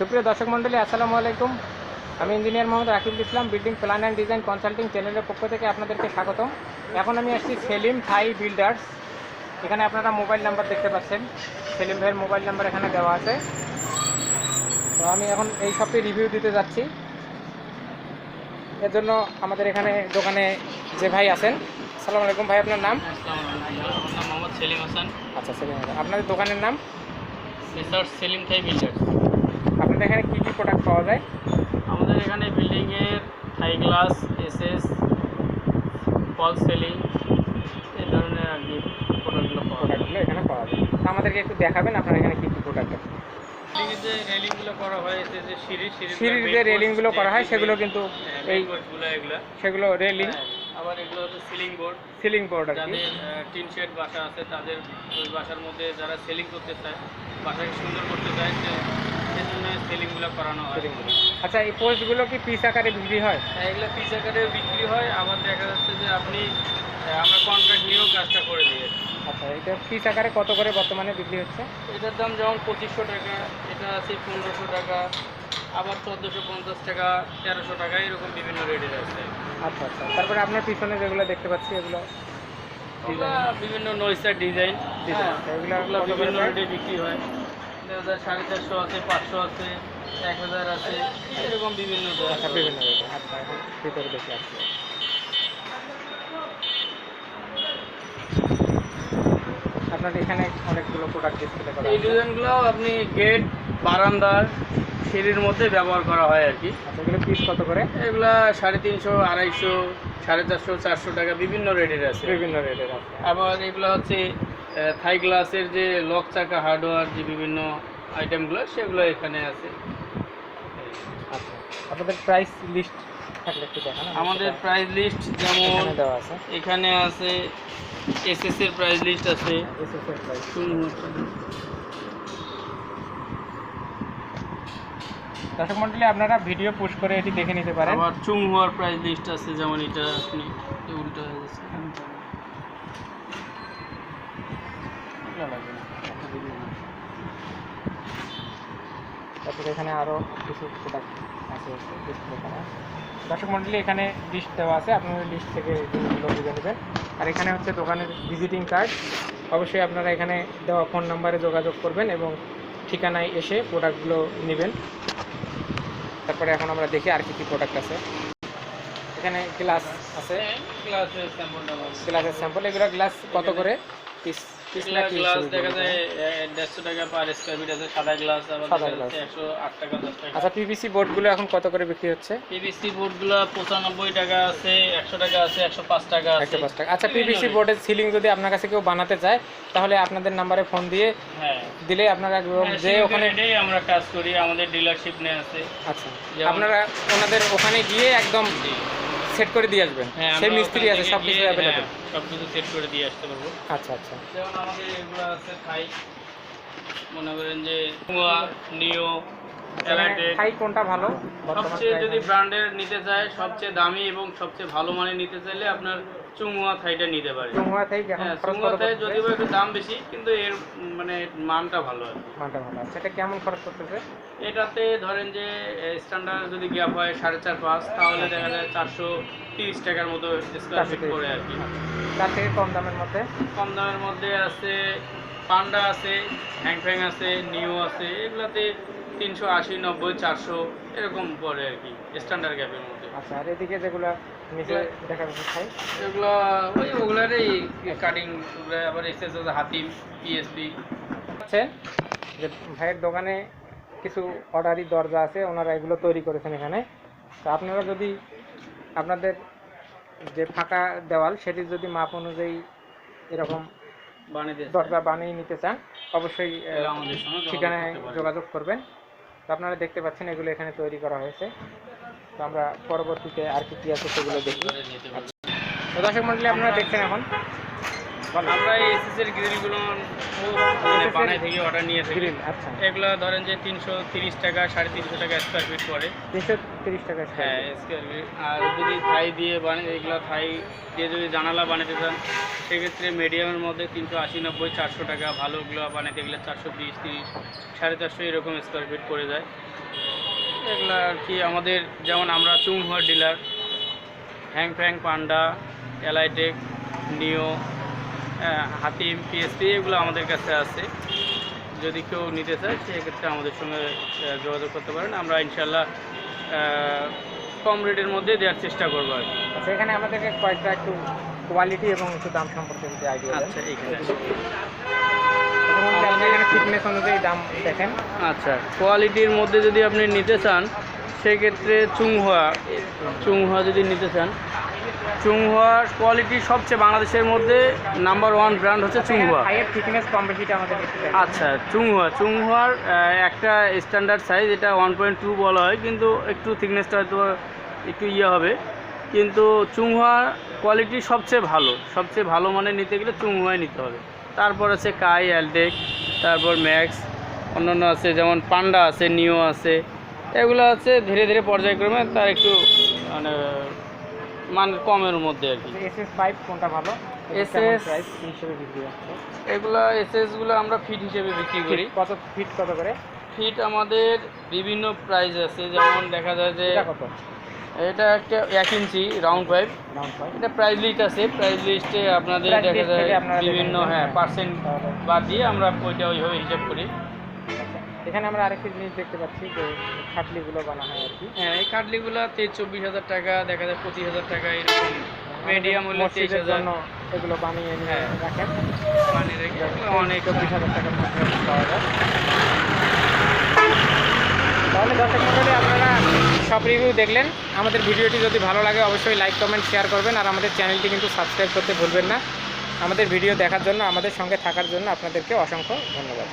সুপ্রিয় দর্শক মণ্ডলী আসসালামু আলাইকুম। আমি engineer Mohammad Rakibul Islam building plan and design consulting চ্যানেলের পক্ষ থেকে আপনাদেরকে স্বাগতম। এখন আমি আসছি সেলিম থাই বিল্ডার্স। এখানে আপনারা মোবাইল নাম্বার দেখতে পাচ্ছেন। সেলিম ভাইয়ের মোবাইল নাম্বার এখানে দেওয়া আছে। তো আমি এখন এই সবটি রিভিউ দিতে যাচ্ছি। এর জন্য আমাদের এখানে দোকানে যে ভাই আছেন। আসসালামু আলাইকুম ভাই আপনার নাম? মোহাম্মদ সেলিম হাসান। আচ্ছা সেলিম ভাই। আপনাদের দোকানের নাম? Selim Thai builders. আপনাদের এখানে কী কী প্রোডাক্ট পাওয়া যায়? আমাদের এখানে বিল্ডিংয়ের Thai glass SS false ceiling এই ধরনের আর কি প্রোডাক্টগুলো পাওয়া যায়। প্রোডাক্টগুলো এখানে পাওয়া যায়। আমাদেরকে একটু দেখাবেন আপনার এখানে কী কী প্রোডাক্ট আছে। যে রেলিংগুলো করা হয় যে সিঁড়ি সিঁড়ির যে রেলিংগুলো করা হয় সেগুলো কিন্তু এই বোর্ডগুলো এগুলো। সেগুলো রেলিং হ্যাঁ, আবার এগুলো হচ্ছে সিলিং বোর্ড সিলিং বোর্ড আর যাদের টিন শেড বাসা আছে তাদের ওই বাসার মধ্যে যারা সেলিং করতে চায় বাসাকে সুন্দর করতে চায় সেজন্য সেলিংগুলো করানো হয়। আচ্ছা এই পোস্টগুলো কি পিস আকারে বিক্রি হয়? এগুলো পিস আকারে বিক্রি হয়। আবার দেখা যাচ্ছে যে আপনি আমরা কন্ট্রাক্ট নিয়েও কাজটা করে দিই আচ্ছা এটা পিস আকারে কত করে বর্তমানে বিক্রি হচ্ছে? এটার দাম যেমন পঁচিশশো টাকা এটা আছে পনেরোশো টাকা আবার চোদ্দোশো পঞ্চাশ টাকা তেরোশো টাকা এরকম বিভিন্ন রেটের আছে। আচ্ছা আচ্ছা। তারপরে আপনার পিছনে যেগুলো দেখতে পাচ্ছি এগুলো বিভিন্ন নইসার ডিজাইন এগুলো বিভিন্ন রেটে বিক্রি হয়। দেখা যায় সাড়ে চারশো আছে পাঁচশো আছে এক হাজার আছে এরকম বিভিন্ন আচ্ছা আছে। বিভিন্ন রেটে আচ্ছা এখন ভিতরে দেখে আসছি আপনার এখানে অনেকগুলো প্রোডাক্ট ডিসপ্লে করা এই ডিজাইনগুলো আপনি গেট বারান্দার সিঁড়ির মধ্যে ব্যবহার করা হয় আর কি। আচ্ছা এগুলো পিস কত করে? এগুলা সাড়ে তিনশো আড়াইশো সাড়ে চারশো চারশো টাকা বিভিন্ন রেটের আছে। বিভিন্ন রেটের আছে। আবার এগুলো হচ্ছে থাই গ্লাসের যে লক চাকা হার্ডওয়ার যে বিভিন্ন আইটেমগুলো সেগুলো এখানে আছে। আচ্ছা আপনাদের প্রাইস লিস্ট থাকলে একটু দেখান আমাদের প্রাইস লিস্ট যেমন দেওয়া আছে। এখানে আছে এসএস এর প্রাইস লিস্ট আছে। এসএস এর প্রাইস দর্শক মন্ডলী আপনারা ভিডিও পুশ করে এটি দেখে নিতে পারেন। আবার চুং হওয়ার প্রাইস লিস্ট আছে যেমন এটা আপনি উল্টো হয়ে গেছে। লাগবে তারপরে এখানে আরও কিছু প্রোডাক্ট আছে ডিসপ্লে করা দর্শক মন্ডলী এখানে লিস্ট দেওয়া আছে। আপনারা লিস্ট থেকে জিনিসগুলো বুঝে নেবেন। আর এখানে হচ্ছে দোকানের ভিজিটিং কার্ড অবশ্যই আপনারা এখানে দেওয়া ফোন নাম্বারে যোগাযোগ করবেন এবং ঠিকানায় এসে প্রোডাক্টগুলো নেবেন। তারপরে এখন আমরা দেখি আর কি কি প্রোডাক্ট আছে। এখানে গ্লাস আছে। গ্লাসের স্যাম্পল এগুলো গ্লাস কত করে? গ্লাস দেখা যায় দেড়শো টাকা পার স্কোয়ার ফিট আছে সাদা গ্লাস আবার দেখা টাকা টাকা। আচ্ছা পিভিসি বোর্ডগুলো এখন কত করে বিক্রি হচ্ছে? পিভিসি বোর্ডগুলো পঁচানব্বই টাকা আছে একশো টাকা আছে একশো পাঁচ টাকা আছে। টাকা। আচ্ছা পিভিসি বোর্ডের সিলিং যদি আপনার কাছে কেউ বানাতে চায় তাহলে আপনাদের নাম্বারে ফোন দিয়ে হ্যাঁ। দিলে আপনারা একদম যে যে ওখানে ওখানে আমরা কাজ করি আমাদের ডিলারশিপ নিয়ে আছে। আচ্ছা। আপনারা ওনাদের ওখানে গিয়ে একদম সেট করে দিয়ে আসবেন? হ্যাঁ সেই মিস্ত্রি আছে সব কিছু অ্যাভেলেবেল কিছু সবকিছু সেট করে দিয়ে আসতে পারব। আচ্ছা আচ্ছা। যেমন আমাদের এগুলো আছে থাই। মনে করেন যে কুয়া নিও এলাইটেড হাই কোনটা ভালো? সবচেয়ে যদি? ব্র্যান্ডের নিতে চায় সবচেয়ে দামি এবং সবচেয়ে ভালো মানের নিতে চাইলে আপনার চুমুয়া থাইটা নিতে পারে। চুমুয়া থাই হ্যাঁ চুমুয়া থাই? যদিও একটু দাম বেশি কিন্তু এর মানে মানটা ভালো কি। মানটা ভালো আছে। এটা কেমন খরচ করতেছে? এটাতে ধরেন যে স্ট্যান্ডার্ড যদি গ্যাপ হয় সাড়ে চার পাঁচ তাহলে দেখা যায় চারশো তিরিশ টাকার মতো স্কোয়ার ফিট করে আর কি। তার থেকে কম দামের মধ্যে? কম দামের মধ্যে আছে পান্ডা আছে হ্যাংফ্যাং আছে নিও আছে এগুলাতে তিনশো আশি নব্বই চারশো এরকম পড়ে আর কি স্ট্যান্ডার্ড গ্যাপের মধ্যে। আচ্ছা আর এদিকে যেগুলো নিচে দেখা যাচ্ছে খাই এগুলো ওই ওগুলারই কাটিং আবার আছে হাতিম পিএসপি হচ্ছে যে ভাইয়ের দোকানে কিছু অর্ডারি দরজা আছে ওনারা এগুলো তৈরি করেছেন এখানে। তো আপনারা যদি আপনাদের যে ফাঁকা দেওয়াল সেটির যদি মাপ অনুযায়ী এরকম দরজা বানিয়ে নিতে চান অবশ্যই ঠিকানায় যোগাযোগ করবেন। তো আপনারা দেখতে পাচ্ছেন এগুলো এখানে তৈরি করা হয়েছে। তো আমরা পরবর্তীতে আর কি কী আছে সেগুলো দেখি। তো দর্শক মন্ডলী, আপনারা দেখছেন এখন। আমরা এই এসএস এর গ্রিলগুলো মানে বানাই থেকে অর্ডার নিয়ে থাকি। আচ্ছা। এগুলো ধরেন যে তিনশো তিরিশ টাকা সাড়ে তিনশো টাকা স্কোয়ার ফিট পড়ে। তিনশো তিরিশ টাকা হ্যাঁ স্কোয়ার ফিট আর যদি থাই দিয়ে বানিয়ে এগুলো থাই দিয়ে যদি জানালা বানাতে চান সেক্ষেত্রে মিডিয়ামের মধ্যে তিনশো আশি নব্বই চারশো টাকা ভালোগুলো বানাতে গেলে চারশো বিশ তিরিশ সাড়ে চারশো এরকম স্কোয়ার ফিট পড়ে যায়। এগুলো আর কি আমাদের যেমন আমরা Chunghwa dealer Hang Fang Panda Alitech Neo Hatim PSP এগুলো আমাদের কাছে আছে। যদি কেউ নিতে চায় সেক্ষেত্রে আমাদের সঙ্গে যোগাযোগ করতে পারেন। আমরা ইনশাল্লাহ কম রেটের মধ্যে দেওয়ার চেষ্টা করব আর কি। আচ্ছা এখানে আমাদেরকে কয়েকটা একটু কোয়ালিটি এবং একটু দাম সম্পর্কে যদি আইডিয়া আচ্ছা আপনি এখানে ফিটনেস অনুযায়ী দাম দেখেন। আচ্ছা কোয়ালিটির মধ্যে যদি আপনি নিতে চান সেক্ষেত্রে চুংহুয়া চুংহা যদি নিতে চান চুংহুয়ার কোয়ালিটি সবচেয়ে বাংলাদেশের মধ্যে নাম্বার ওয়ান ব্র্যান্ড হচ্ছে চুংহুয়া। আচ্ছা চুংহুয়া। চুংহুয়ার একটা স্ট্যান্ডার্ড সাইজ এটা ওয়ান পয়েন্ট টু বলা হয় কিন্তু একটু থিকনেসটা হয়তো একটু ইয়ে হবে। কিন্তু চুংহুয়া কোয়ালিটি সবচেয়ে ভালো। সবচেয়ে ভালো মানে নিতে গেলে চুংহুয়াই নিতে হবে। তারপর আছে কাই অ্যালটেক তারপর ম্যাক্স অন্যান্য আছে যেমন পান্ডা আছে নিও আছে। এগুলো আছে ধীরে ধীরে পর্যায়ক্রমে তার একটু মানে মান কমের মধ্যে আর কি। এসএস পাইপ কোনটা ভালো? প্রাইস হিসেবে বিক্রি হচ্ছে? এগুলো এসএসগুলো আমরা ফিট হিসেবে বিক্রি করি। কত ফিট কত করে? ফিট আমাদের বিভিন্ন প্রাইস আছে যেমন দেখা যায় যে এটা কত? এটা একটা এক ইঞ্চি রাউন্ড পাইপ এটা প্রাইস লিস্ট আছে প্রাইস লিস্টে আপনাদের দেখা যায় বিভিন্ন হ্যাঁ পার্সেন্ট তাহলে বাদ দিয়ে আমরা ওইটা ওইভাবে হিসাব করি। এখানে আমরা আরেকটি জিনিস দেখতে পাচ্ছি যে খাটলিগুলো বানানো হয় আর কি। হ্যাঁ এই কাটলিগুলো তেইশ চব্বিশ হাজার টাকা দেখা যায় পঁচিশ হাজার টাকা এরকম মিডিয়াম হলে তেইশ হাজার। এগুলো বানিয়ে নিয়ে হ্যাঁ। রাখেন। মানে রেখে অনেক চব্বিশ হাজার টাকার মধ্যে পাওয়া যায়। তাহলে দর্শক মন্ডলী আপনারা সব রিভিউ দেখলেন। আমাদের ভিডিওটি যদি ভালো লাগে অবশ্যই লাইক কমেন্ট শেয়ার করবেন। আর আমাদের চ্যানেলটি কিন্তু সাবস্ক্রাইব করতে ভুলবেন না। আমাদের ভিডিও দেখার জন্য আমাদের সঙ্গে থাকার জন্য আপনাদেরকে অসংখ্য ধন্যবাদ।